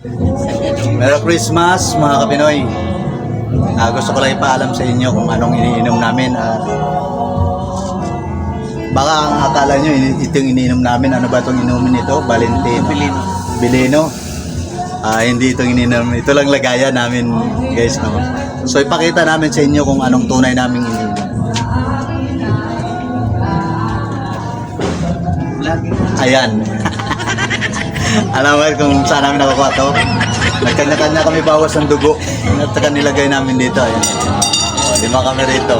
Merry Christmas mga kapinoy. Ah, gusto ko lang ipaalam sa inyo kung anong iniinom namin. Ah, baka ang akala nyo itong iniinom namin, ano ba itong inumin ito? Valentino. Bilino. Bileno. Ah, hindi itong ininom. Ito lang lagayan namin, guys. No? So, ipakita namin sa inyo kung anong tunay naming ininom. Ayan. Alam mo kung saan namin nakukuha to? Nagkanya-kanya kami bawas ng dugo. At nilagay namin dito. Ayan. O, lima kami rito.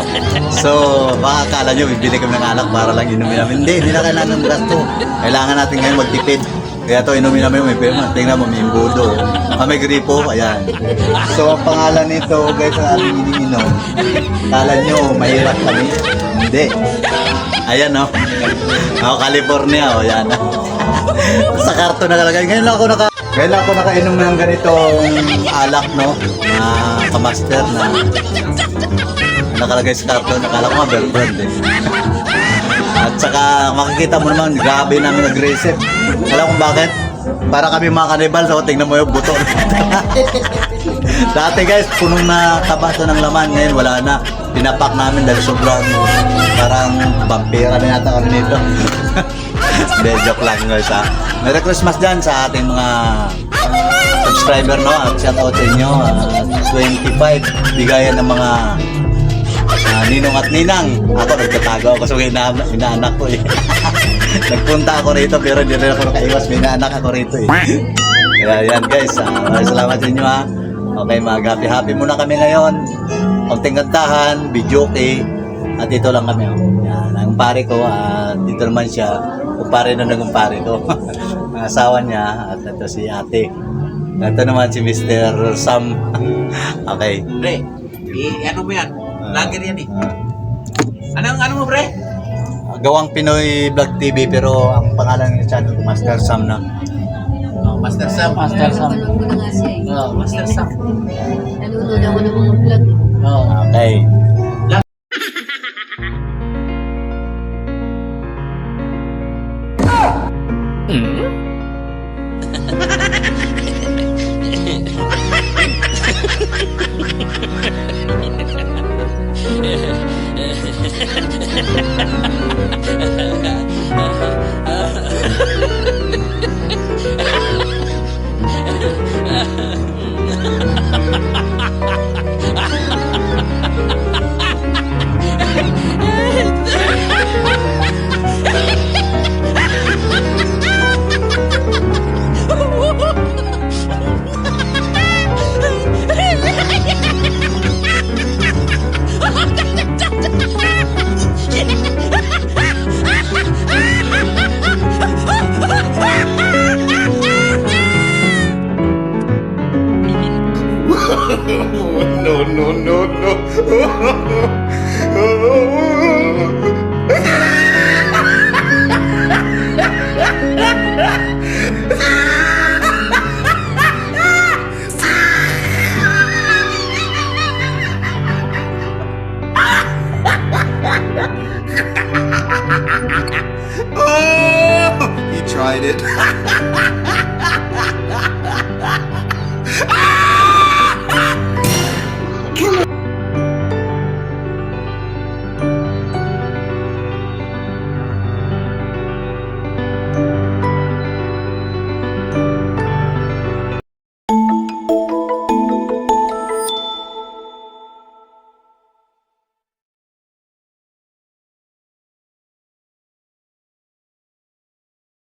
So, baka akala nyo, bibili kami ng alak para lang inumin namin. Hindi, hindi na kailangan ng gasto. Kailangan natin ngayon magtipid. Kaya to inumin namin may pera. Tingnan mo, may imbudo. Ah, may gripo. Ayan. So, ang pangalan nito, guys, ang aming iniinom. Kala nyo, mahirap kami? Hindi. Ayan, no? Ako, California, o yan. Sa karton nakalagay. Ngayon lang ako naka... Ngayon lang ako nakainom ng ganitong alak, no? Na kamaster na nakalagay sa karton. Akala ko nga brand, eh. At saka makikita mo naman, grabe namin nag-receive. Alam kung bakit? Para kami mga kanibal, so tingnan mo yung buto. Dati guys, punong na kabato ng laman. Ngayon wala na. Pinapak namin dahil sobrang parang vampira na yata kami nito. Hindi, joke lang guys ha. Merry Christmas dyan sa ating mga subscriber no. At shout out sa inyo. ah, 25 bigayan ng mga ah, ninong at ninang. Ako nagtatago ako mga ina- inaanak ko eh. Nagpunta ako rito pero hindi rin ako nakaiwas. May inaanak ako rito eh. Kaya yan guys, ah, maraming salamat sa inyo ha. Okay, mag-happy happy muna kami ngayon. Konting kantahan, video okay. At dito lang kami. Yan, ang pare ko, at dito naman siya. Kumpare na ng kumpare ko. ang asawa niya, at ito si ate. Ito naman si Mr. Sam. okay. Pre, i- ano mo yan? Lager yan eh. Ah, Anong ano mo pre? gawang Pinoy Vlog TV pero ang pangalan ng channel ko Master Sam na. Oh, Master Sam. Master Sam. Napanood ko na nga siya eh. Oh, Master Sam. Nanonood ako ng mga vlog. eh. Oh. Okay. no, no, no, no. oh, he tried it.